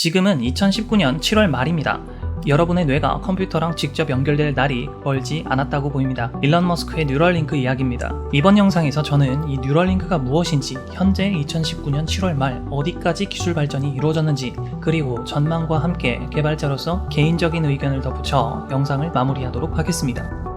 지금은 2019년 7월 말입니다. 여러분의 뇌가 컴퓨터랑 직접 연결될 날이 멀지 않았다고 보입니다. 일론 머스크의 뉴럴링크 이야기입니다. 이번 영상에서 저는 이 뉴럴링크가 무엇인지, 현재 2019년 7월 말 어디까지 기술 발전이 이루어졌는지, 그리고 전망과 함께 개발자로서 개인적인 의견을 덧붙여 영상을 마무리하도록 하겠습니다.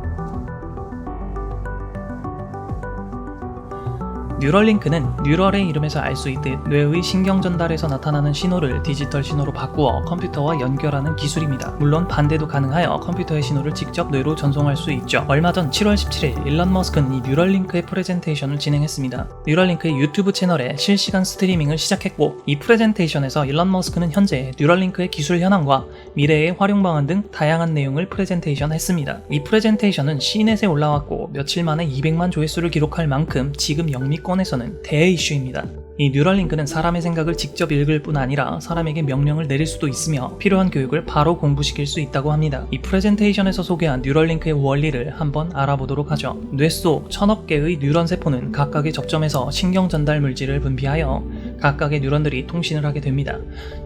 뉴럴링크는 뉴럴의 이름에서 알 수 있듯 뇌의 신경 전달에서 나타나는 신호를 디지털 신호로 바꾸어 컴퓨터와 연결하는 기술입니다. 물론 반대도 가능하여 컴퓨터의 신호를 직접 뇌로 전송할 수 있죠. 얼마 전 7월 17일 일론 머스크는 이 뉴럴링크의 프레젠테이션을 진행했습니다. 뉴럴링크의 유튜브 채널에 실시간 스트리밍을 시작했고 이 프레젠테이션에서 일론 머스크는 현재 뉴럴링크의 기술 현황과 미래의 활용 방안 등 다양한 내용을 프레젠테이션 했습니다. 이 프레젠테이션은 시넷에 올라왔고 며칠 만에 200만 조회수를 기록할 만큼 지금 영미권 에서는 대이슈입니다. 이 뉴럴링크는 사람의 생각을 직접 읽을 뿐 아니라 사람에게 명령을 내릴 수도 있으며 필요한 교육을 바로 공부시킬 수 있다고 합니다. 이 프레젠테이션에서 소개한 뉴럴링크의 원리를 한번 알아보도록 하죠. 뇌 속 천억 개의 뉴런 세포는 각각의 접점에서 신경 전달 물질을 분비하여 각각의 뉴런들이 통신을 하게 됩니다.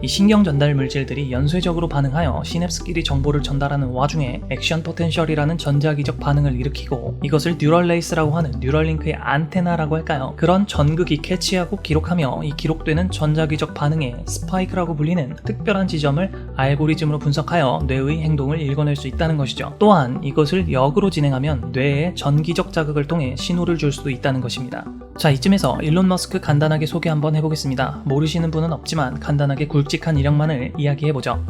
이 신경 전달 물질들이 연쇄적으로 반응하여 시냅스끼리 정보를 전달하는 와중에 액션 포텐셜이라는 전자기적 반응을 일으키고 이것을 뉴럴레이스라고 하는 뉴럴링크의 안테나라고 할까요? 그런 전극이 캐치하고 기록하며 이 기록되는 전자기적 반응의 스파이크라고 불리는 특별한 지점을 알고리즘으로 분석하여 뇌의 행동을 읽어낼 수 있다는 것이죠. 또한 이것을 역으로 진행하면 뇌에 전기적 자극을 통해 신호를 줄 수도 있다는 것입니다. 자, 이쯤에서 일론 머스크 간단하게 소개 한번 해보겠습니다. 모르시는 분은 없지만 간단하게 굵직한 이력만을 이야기해보죠.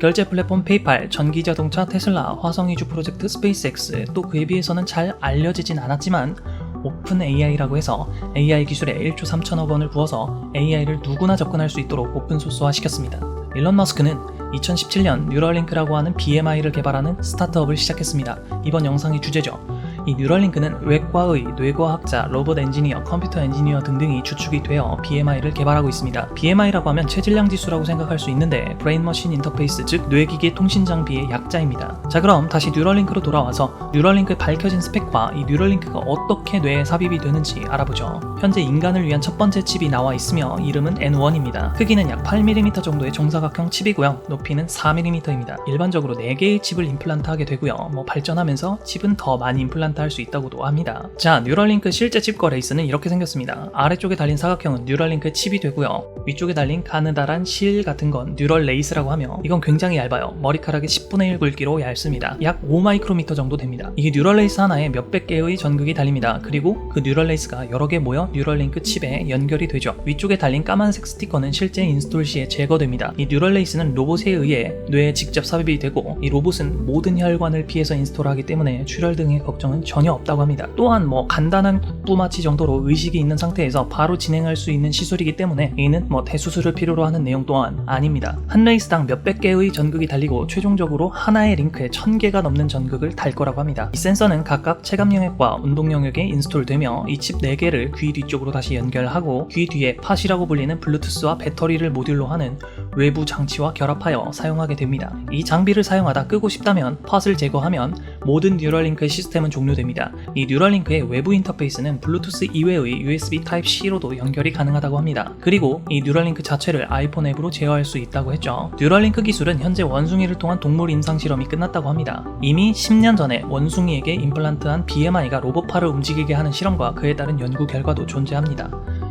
결제 플랫폼 페이팔, 전기자동차 테슬라, 화성이주 프로젝트 스페이스X, 또 그에 비해서는 잘 알려지진 않았지만 오픈 AI라고 해서 AI 기술에 1조 3천억 원을 부어서 AI를 누구나 접근할 수 있도록 오픈 소스화 시켰습니다. 일론 머스크는 2017년 뉴럴링크라고 하는 BMI를 개발하는 스타트업을 시작했습니다. 이번 영상의 주제죠. 이 뉴럴링크는 외과의 뇌과학자, 로봇 엔지니어, 컴퓨터 엔지니어 등등이 주축이 되어 BMI를 개발하고 있습니다. BMI라고 하면 체질량 지수라고 생각할 수 있는데 브레인머신 인터페이스 즉 뇌기계 통신 장비의 약자입니다. 자 그럼 다시 뉴럴링크로 돌아와서 뉴럴링크의 밝혀진 스펙과 이 뉴럴링크가 어떻게 뇌에 삽입이 되는지 알아보죠. 현재 인간을 위한 첫 번째 칩이 나와 있으며 이름은 N1입니다. 크기는 약 8mm 정도의 정사각형 칩이고요. 높이는 4mm입니다. 일반적으로 4개의 칩을 임플란트하게 되고요. 뭐 발전하면서 칩은 더 많이 임플란트 할 수 있다고도 합니다. 자, 뉴럴링크 실제 칩과 레이스는 이렇게 생겼습니다. 아래쪽에 달린 사각형은 뉴럴링크 칩이 되고요. 위쪽에 달린 가느다란 실 같은 건 뉴럴 레이스라고 하며 이건 굉장히 얇아요. 머리카락의 10분의 1 굵기로 얇습니다. 약 5마이크로미터 정도 됩니다. 이게 뉴럴 레이스 하나에 몇백 개의 전극이 달립니다. 그리고 그 뉴럴 레이스가 여러 개 모여 뉴럴링크 칩에 연결이 되죠. 위쪽에 달린 까만색 스티커는 실제 인스톨 시에 제거됩니다. 이 뉴럴 레이스는 로봇에 의해 뇌에 직접 삽입이 되고 이 로봇은 모든 혈관을 피해서 인스톨하기 때문에 출혈 등의 걱정은 전혀 없다고 합니다. 또한 뭐 간단한 국부마취 정도로 의식이 있는 상태에서 바로 진행할 수 있는 시술이기 때문에 이는 뭐 대수술을 필요로 하는 내용 또한 아닙니다. 한 레이스당 몇백 개의 전극이 달리고 최종적으로 하나의 링크에 천 개가 넘는 전극을 달 거라고 합니다. 이 센서는 각각 체감 영역과 운동 영역에 인스톨되며 이 칩 4개를 귀 뒤쪽으로 다시 연결하고 귀 뒤에 팟이라고 불리는 블루투스와 배터리를 모듈로 하는 외부 장치와 결합하여 사용하게 됩니다. 이 장비를 사용하다 끄고 싶다면 팟을 제거하면 모든 뉴럴링크의 시스템은 종료됩니다. 이 뉴럴링크의 외부 인터페이스는 블루투스 이외의 USB Type-C로도 연결이 가능하다고 합니다. 그리고 이 뉴럴링크 자체를 아이폰 앱으로 제어할 수 있다고 했죠. 뉴럴링크 기술은 현재 원숭이를 통한 동물 임상 실험이 끝났다고 합니다. 이미 10년 전에 원숭이에게 임플란트한 BMI가 로봇팔을 움직이게 하는 실험과 그에 따른 연구 결과도 존재합니다.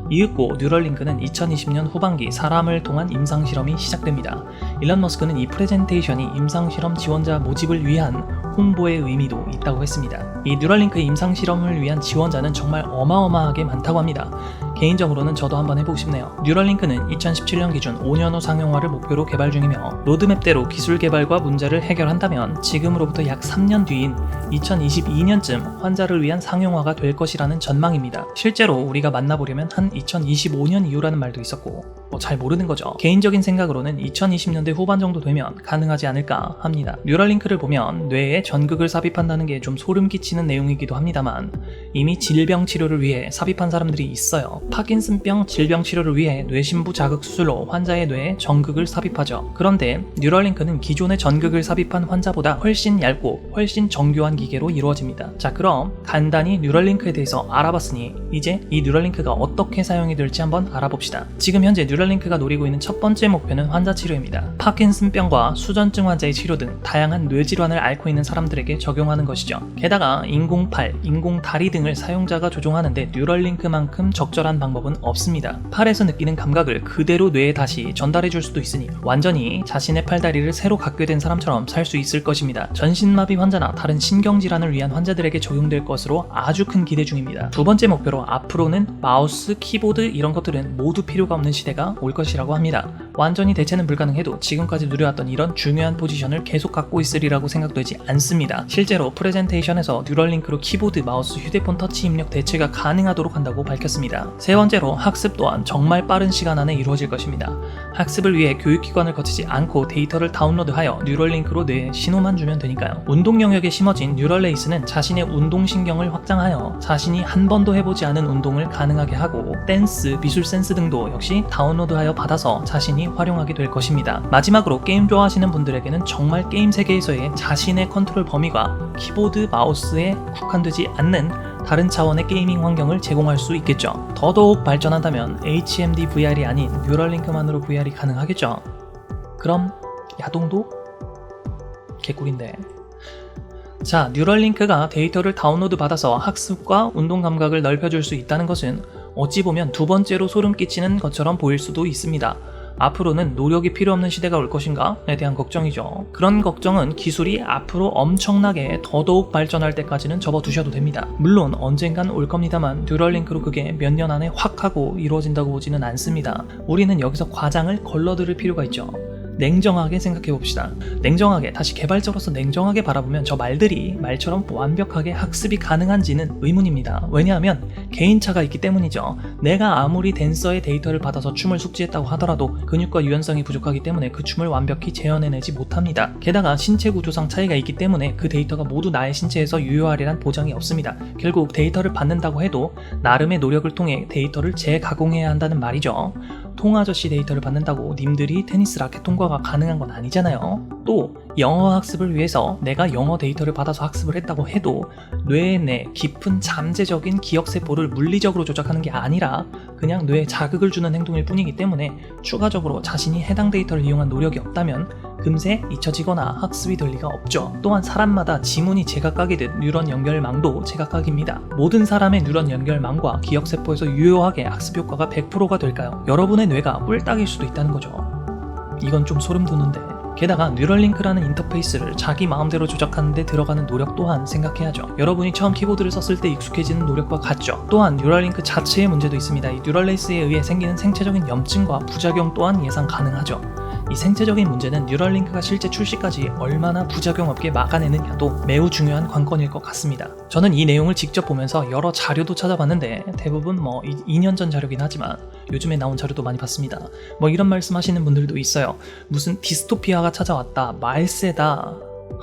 이윽고 뉴럴링크는 2020년 후반기 사람을 통한 임상 실험이 시작됩니다. 일론 머스크는 이 프레젠테이션이 임상 실험 지원자 모집을 위한 홍보의 의미도 있다고 했습니다. 이 뉴럴링크 임상 실험을 위한 지원자는 정말 어마어마하게 많다고 합니다. 개인적으로는 저도 한번 해보고 싶네요. 뉴럴링크는 2017년 기준 5년 후 상용화를 목표로 개발 중이며 로드맵대로 기술 개발과 문제를 해결한다면 지금으로부터 약 3년 뒤인 2022년쯤 환자를 위한 상용화가 될 것이라는 전망입니다. 실제로 우리가 만나보려면 한 2025년 이후라는 말도 있었고 뭐 잘 모르는 거죠. 개인적인 생각으로는 2020년대 후반 정도 되면 가능하지 않을까 합니다. 뉴럴링크를 보면 뇌에 전극을 삽입한다는 게 좀 소름 끼치는 내용이기도 합니다만 이미 질병 치료를 위해 삽입한 사람들이 있어요. 파킨슨병 질병 치료를 위해 뇌신부 자극 수술로 환자의 뇌에 전극을 삽입하죠. 그런데 뉴럴링크는 기존의 전극을 삽입한 환자보다 훨씬 얇고 훨씬 정교한 기계로 이루어집니다. 자, 그럼 간단히 뉴럴링크에 대해서 알아봤으니 이제 이 뉴럴링크가 어떻게 사용이 될지 한번 알아봅시다. 지금 현재 뉴럴 뉴럴링크가 노리고 있는 첫 번째 목표는 환자 치료입니다. 파킨슨병과 수전증 환자의 치료 등 다양한 뇌질환을 앓고 있는 사람들에게 적용하는 것이죠. 게다가 인공팔, 인공다리 등을 사용자가 조종하는데 뉴럴링크만큼 적절한 방법은 없습니다. 팔에서 느끼는 감각을 그대로 뇌에 다시 전달해 줄 수도 있으니 완전히 자신의 팔다리를 새로 갖게 된 사람처럼 살 수 있을 것입니다. 전신마비 환자나 다른 신경질환을 위한 환자들에게 적용될 것으로 아주 큰 기대 중입니다. 두 번째 목표로 앞으로는 마우스, 키보드 이런 것들은 모두 필요가 없는 시대가 올 것이라고 합니다. 완전히 대체는 불가능해도 지금까지 누려왔던 이런 중요한 포지션을 계속 갖고 있으리라고 생각되지 않습니다. 실제로 프레젠테이션에서 뉴럴링크로 키보드, 마우스, 휴대폰 터치 입력 대체가 가능하도록 한다고 밝혔습니다. 세 번째로 학습 또한 정말 빠른 시간 안에 이루어질 것입니다. 학습을 위해 교육기관을 거치지 않고 데이터를 다운로드하여 뉴럴링크로 뇌에 신호만 주면 되니까요. 운동 영역에 심어진 뉴럴레이스는 자신의 운동신경을 확장하여 자신이 한 번도 해보지 않은 운동을 가능하게 하고 댄스, 미술 센스 등도 역시 다운로드하여 받아서 자신이 활용하게 될 것입니다. 마지막으로 게임 좋아하시는 분들에게는 정말 게임 세계에서의 자신의 컨트롤 범위가 키보드, 마우스에 국한되지 않는 다른 차원의 게이밍 환경을 제공할 수 있겠죠. 더더욱 발전한다면 HMD VR이 아닌 뉴럴링크만으로 VR이 가능하겠죠. 그럼 야동도 개꿀인데. 자, 뉴럴링크가 데이터를 다운로드 받아서 학습과 운동 감각을 넓혀줄 수 있다는 것은 어찌 보면 두 번째로 소름 끼치는 것처럼 보일 수도 있습니다. 앞으로는 노력이 필요 없는 시대가 올 것인가에 대한 걱정이죠. 그런 걱정은 기술이 앞으로 엄청나게 더더욱 발전할 때까지는 접어두셔도 됩니다. 물론 언젠간 올 겁니다만 뉴럴링크로 그게 몇 년 안에 확 하고 이루어진다고 보지는 않습니다. 우리는 여기서 과장을 걸러들을 필요가 있죠. 냉정하게 생각해 봅시다. 냉정하게, 다시 개발자로서 냉정하게 바라보면 저 말들이 말처럼 완벽하게 학습이 가능한지는 의문입니다. 왜냐하면 개인차가 있기 때문이죠. 내가 아무리 댄서의 데이터를 받아서 춤을 숙지했다고 하더라도 근육과 유연성이 부족하기 때문에 그 춤을 완벽히 재현해내지 못합니다. 게다가 신체 구조상 차이가 있기 때문에 그 데이터가 모두 나의 신체에서 유효하리란 보장이 없습니다. 결국 데이터를 받는다고 해도 나름의 노력을 통해 데이터를 재가공해야 한다는 말이죠. 통아저씨 데이터를 받는다고 님들이 테니스 라켓 통과가 가능한 건 아니잖아요. 또 영어 학습을 위해서 내가 영어 데이터를 받아서 학습을 했다고 해도 뇌에 내 깊은 잠재적인 기억세포를 물리적으로 조작하는 게 아니라 그냥 뇌에 자극을 주는 행동일 뿐이기 때문에 추가적으로 자신이 해당 데이터를 이용한 노력이 없다면 금세 잊혀지거나 학습이 될 리가 없죠. 또한 사람마다 지문이 제각각이듯 뉴런 연결망도 제각각입니다. 모든 사람의 뉴런 연결망과 기억세포에서 유효하게 학습 효과가 100%가 될까요? 여러분의 뇌가 뿔딱일 수도 있다는 거죠. 이건 좀 소름 돋는데. 게다가 뉴럴링크라는 인터페이스를 자기 마음대로 조작하는데 들어가는 노력 또한 생각해야죠. 여러분이 처음 키보드를 썼을 때 익숙해지는 노력과 같죠. 또한 뉴럴링크 자체의 문제도 있습니다. 이 뉴럴레이스에 의해 생기는 생체적인 염증과 부작용 또한 예상 가능하죠. 이 생체적인 문제는 뉴럴링크가 실제 출시까지 얼마나 부작용 없게 막아내느냐도 매우 중요한 관건일 것 같습니다. 저는 이 내용을 직접 보면서 여러 자료도 찾아봤는데 대부분 뭐 2년 전 자료긴 하지만 요즘에 나온 자료도 많이 봤습니다. 뭐 이런 말씀 하시는 분들도 있어요. 무슨 디스토피아가 찾아왔다, 말세다.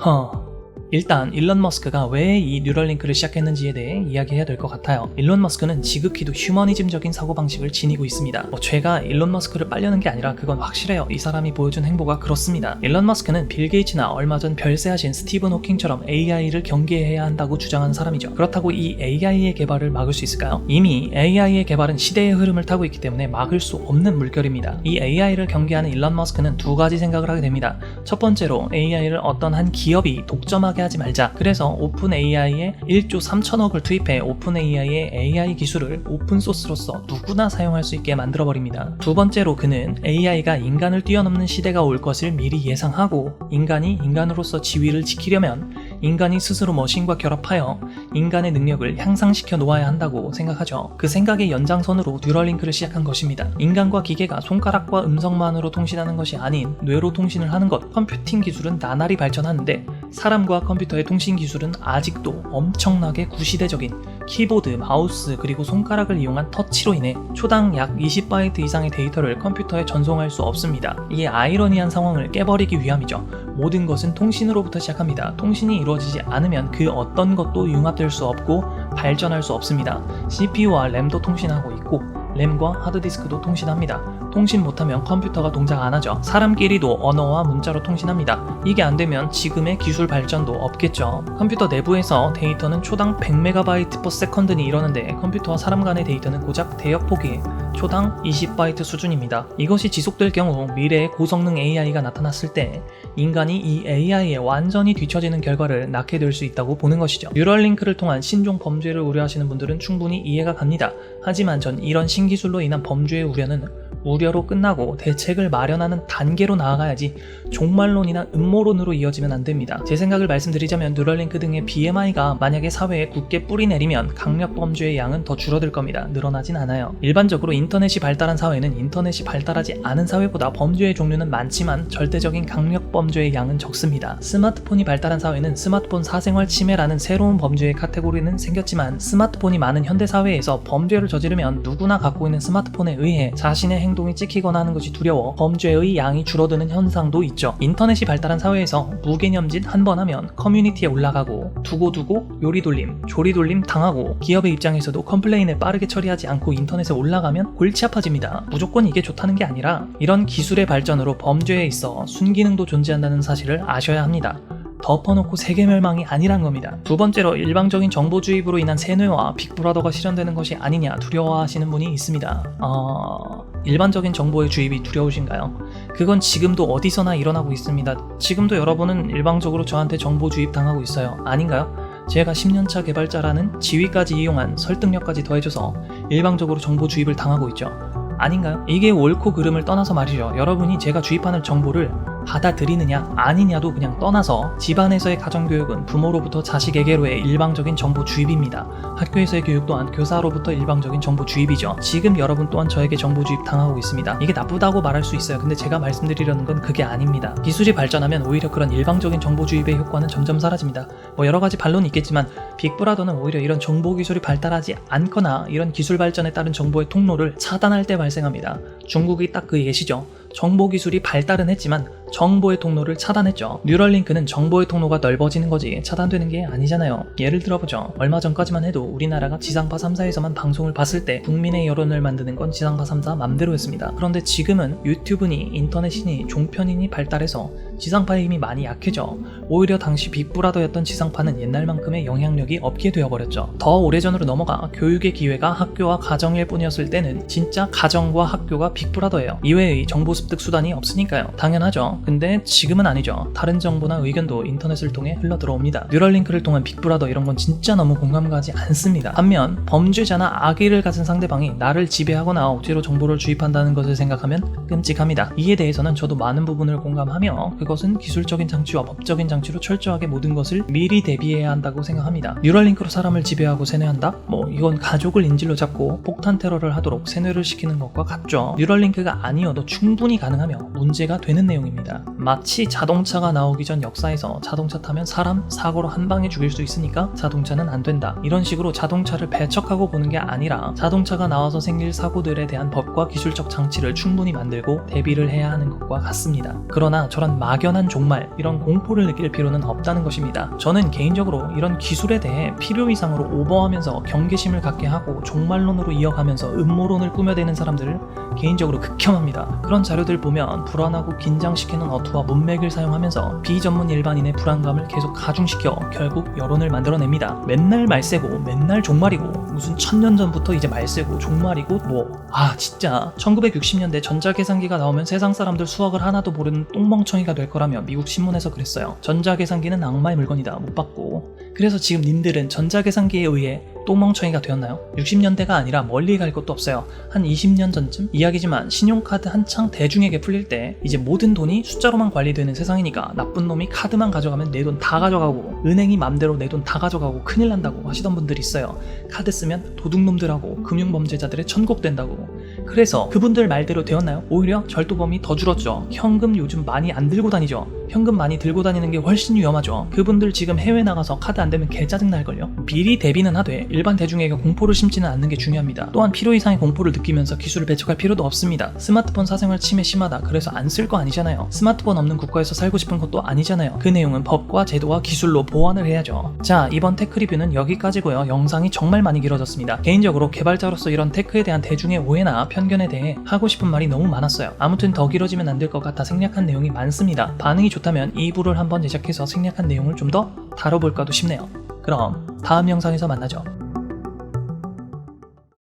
허. 일단 일론 머스크가 왜 이 뉴럴링크를 시작했는지에 대해 이야기해야 될 것 같아요. 일론 머스크는 지극히도 휴머니즘적인 사고방식을 지니고 있습니다. 뭐 죄가 일론 머스크를 빨려는 게 아니라 그건 확실해요. 이 사람이 보여준 행보가 그렇습니다. 일론 머스크는 빌 게이츠나 얼마 전 별세하신 스티븐 호킹처럼 AI를 경계해야 한다고 주장하는 사람이죠. 그렇다고 이 AI의 개발을 막을 수 있을까요? 이미 AI의 개발은 시대의 흐름을 타고 있기 때문에 막을 수 없는 물결입니다. 이 AI를 경계하는 일론 머스크는 두 가지 생각을 하게 됩니다. 첫 번째로 AI를 어떤 한 기업이 독점하게 하지 말자. 그래서 오픈 AI에 1조 3천억을 투입해 오픈 AI의 AI 기술을 오픈 소스로서 누구나 사용할 수 있게 만들어 버립니다. 두 번째로 그는 AI가 인간을 뛰어넘는 시대가 올 것을 미리 예상하고 인간이 인간으로서 지위를 지키려면 인간이 스스로 머신과 결합하여 인간의 능력을 향상시켜 놓아야 한다고 생각하죠. 그 생각의 연장선으로 뉴럴링크를 시작한 것입니다. 인간과 기계가 손가락과 음성만으로 통신하는 것이 아닌 뇌로 통신을 하는 것. 컴퓨팅 기술은 나날이 발전하는데 사람과 컴퓨터의 통신 기술은 아직도 엄청나게 구시대적인 키보드, 마우스, 그리고 손가락을 이용한 터치로 인해 초당 약 20바이트 이상의 데이터를 컴퓨터에 전송할 수 없습니다. 이 아이러니한 상황을 깨버리기 위함이죠. 모든 것은 통신으로부터 시작합니다. 통신이 이루어지지 않으면 그 어떤 것도 융합될 수 없고 발전할 수 없습니다. CPU와 램도 통신하고 있고 램과 하드디스크도 통신합니다. 통신 못하면 컴퓨터가 동작 안 하죠. 사람끼리도 언어와 문자로 통신합니다. 이게 안 되면 지금의 기술 발전도 없겠죠. 컴퓨터 내부에서 데이터는 초당 100MB per second니 이러는데 컴퓨터와 사람 간의 데이터는 고작 대역폭이 초당 20바이트 수준입니다. 이것이 지속될 경우 미래의 고성능 AI가 나타났을 때 인간이 이 AI에 완전히 뒤처지는 결과를 낳게 될 수 있다고 보는 것이죠. 뉴럴링크를 통한 신종 범죄를 우려하시는 분들은 충분히 이해가 갑니다. 하지만 전 이런 신기술로 인한 범죄의 우려는 우려로 끝나고 대책을 마련하는 단계로 나아가야지 종말론이나 음모론으로 이어지면 안 됩니다. 제 생각을 말씀드리자면 뉴럴링크 등의 BMI가 만약에 사회에 굳게 뿌리 내리면 강력 범죄의 양은 더 줄어들 겁니다. 늘어나진 않아요. 일반적으로 인터넷이 발달한 사회는 인터넷이 발달하지 않은 사회보다 범죄의 종류는 많지만 절대적인 강력 범죄의 양은 적습니다. 스마트폰이 발달한 사회는 스마트폰 사생활 침해라는 새로운 범죄의 카테고리는 생겼지만 스마트폰이 많은 현대 사회에서 범죄를 저지르면 누구나 갖고 있는 스마트폰에 의해 자신의 행동 이 찍히거나 하는 것이 두려워 범죄의 양이 줄어드는 현상도 있죠. 인터넷이 발달한 사회에서 무개념짓 한 번 하면 커뮤니티에 올라가고 두고두고 요리돌림, 조리돌림 당하고 기업의 입장에서도 컴플레인을 빠르게 처리하지 않고 인터넷에 올라가면 골치 아파집니다. 무조건 이게 좋다는 게 아니라 이런 기술의 발전으로 범죄에 있어 순기능도 존재한다는 사실을 아셔야 합니다. 덮어놓고 세계 멸망이 아니란 겁니다. 두 번째로 일방적인 정보 주입으로 인한 세뇌와 빅브라더가 실현되는 것이 아니냐 두려워하시는 분이 있습니다. 어... 일반적인 정보의 주입이 두려우신가요? 그건 지금도 어디서나 일어나고 있습니다. 지금도 여러분은 일방적으로 저한테 정보 주입 당하고 있어요. 아닌가요? 제가 10년차 개발자라는 지위까지 이용한 설득력까지 더해줘서 일방적으로 정보 주입을 당하고 있죠. 아닌가요? 이게 옳고 그름을 떠나서 말이죠. 여러분이 제가 주입하는 정보를 받아들이느냐 아니냐도 그냥 떠나서 집안에서의 가정교육은 부모로부터 자식에게로의 일방적인 정보 주입입니다. 학교에서의 교육 또한 교사로부터 일방적인 정보 주입이죠. 지금 여러분 또한 저에게 정보 주입 당하고 있습니다. 이게 나쁘다고 말할 수 있어요. 근데 제가 말씀드리려는 건 그게 아닙니다. 기술이 발전하면 오히려 그런 일방적인 정보 주입의 효과는 점점 사라집니다. 뭐 여러 가지 반론이 있겠지만 빅브라더는 오히려 이런 정보 기술이 발달하지 않거나 이런 기술 발전에 따른 정보의 통로를 차단할 때 발생합니다. 중국이 딱 그 예시죠. 정보 기술이 발달은 했지만 정보의 통로를 차단했죠. 뉴럴링크는 정보의 통로가 넓어지는 거지 차단되는 게 아니잖아요. 예를 들어보죠. 얼마 전까지만 해도 우리나라가 지상파 3사에서만 방송을 봤을 때 국민의 여론을 만드는 건 지상파 3사 맘대로였습니다. 그런데 지금은 유튜브니 인터넷이니 종편이니 발달해서 지상파의 힘이 많이 약해져 오히려 당시 빅브라더였던 지상파는 옛날만큼의 영향력이 없게 되어버렸죠. 더 오래전으로 넘어가 교육의 기회가 학교와 가정일 뿐이었을 때는 진짜 가정과 학교가 빅브라더예요. 이외의 정보 습득 수단이 없으니까요. 당연하죠. 근데 지금은 아니죠. 다른 정보나 의견도 인터넷을 통해 흘러 들어옵니다. 뉴럴링크를 통한 빅브라더 이런 건 진짜 너무 공감 가지 않습니다. 반면 범죄자나 악의를 가진 상대방이 나를 지배하거나 억지로 정보를 주입한다는 것을 생각하면 끔찍합니다. 이에 대해서는 저도 많은 부분을 공감하며 그것은 기술적인 장치와 법적인 장치로 철저하게 모든 것을 미리 대비해야 한다고 생각합니다. 뉴럴링크로 사람을 지배하고 세뇌한다? 뭐 이건 가족을 인질로 잡고 폭탄 테러를 하도록 세뇌를 시키는 것과 같죠. 뉴럴링크가 아니어도 충분히 가능하며 문제가 되는 내용입니다. 마치 자동차가 나오기 전 역사에서 자동차 타면 사람 사고로 한 방에 죽일 수 있으니까 자동차는 안 된다. 이런 식으로 자동차를 배척하고 보는 게 아니라 자동차가 나와서 생길 사고들에 대한 법과 기술적 장치를 충분히 만들고 대비를 해야 하는 것과 같습니다. 그러나 저런 막연한 종말, 이런 공포를 느낄 필요는 없다는 것입니다. 저는 개인적으로 이런 기술에 대해 필요 이상으로 오버하면서 경계심을 갖게 하고 종말론으로 이어가면서 음모론을 꾸며대는 사람들을 개인적으로 극혐합니다. 그런 자료들 보면 불안하고 긴장시키는 어투와 문맥을 사용하면서 비전문 일반인의 불안감을 계속 가중시켜 결국 여론을 만들어냅니다. 맨날 말세고 맨날 종말이고 무슨 천년 전부터 이제 말세고 종말이고 뭐 아 진짜 1960년대 전자계산기가 나오면 세상 사람들 수학을 하나도 모르는 똥멍청이가 될 거라며 미국 신문에서 그랬어요. 전자계산기는 악마의 물건이다 못 받고 그래서 지금 님들은 전자계산기에 의해 똥멍청이가 되었나요? 60년대가 아니라 멀리 갈 것도 없어요. 한 20년 전쯤 이야기지만 신용카드 한창 대중에게 풀릴 때 이제 모든 돈이 숫자로만 관리되는 세상이니까 나쁜 놈이 카드만 가져가면 내 돈 다 가져가고 은행이 맘대로 내 돈 다 가져가고 큰일 난다고 하시던 분들이 있어요. 카드 쓰면 도둑놈들하고 금융범죄자들의 천국 된다고. 그래서 그분들 말대로 되었나요? 오히려 절도범이 더 줄었죠. 현금 요즘 많이 안 들고 다니죠. 현금 많이 들고 다니는 게 훨씬 위험하죠. 그분들 지금 해외 나가서 카드 안 되면 개 짜증 날걸요. 미리 대비는 하되 일반 대중에게 공포를 심지는 않는 게 중요합니다. 또한 필요 이상의 공포를 느끼면서 기술을 배척할 필요도 없습니다. 스마트폰 사생활 침해 심하다. 그래서 안 쓸 거 아니잖아요. 스마트폰 없는 국가에서 살고 싶은 것도 아니잖아요. 그 내용은 법과 제도와 기술로 보완을 해야죠. 자, 이번 테크 리뷰는 여기까지고요. 영상이 정말 많이 길어졌습니다. 개인적으로 개발자로서 이런 테크에 대한 대중의 오해나 편견에 대해 하고 싶은 말이 너무 많았어요. 아무튼 더 길어지면 안 될 것 같아 생략한 내용이 많습니다. 반응이 좋다면 2부를 한번 제작해서 생략한 내용을 좀 더 다뤄볼까도 싶네요. 그럼 다음 영상에서 만나죠.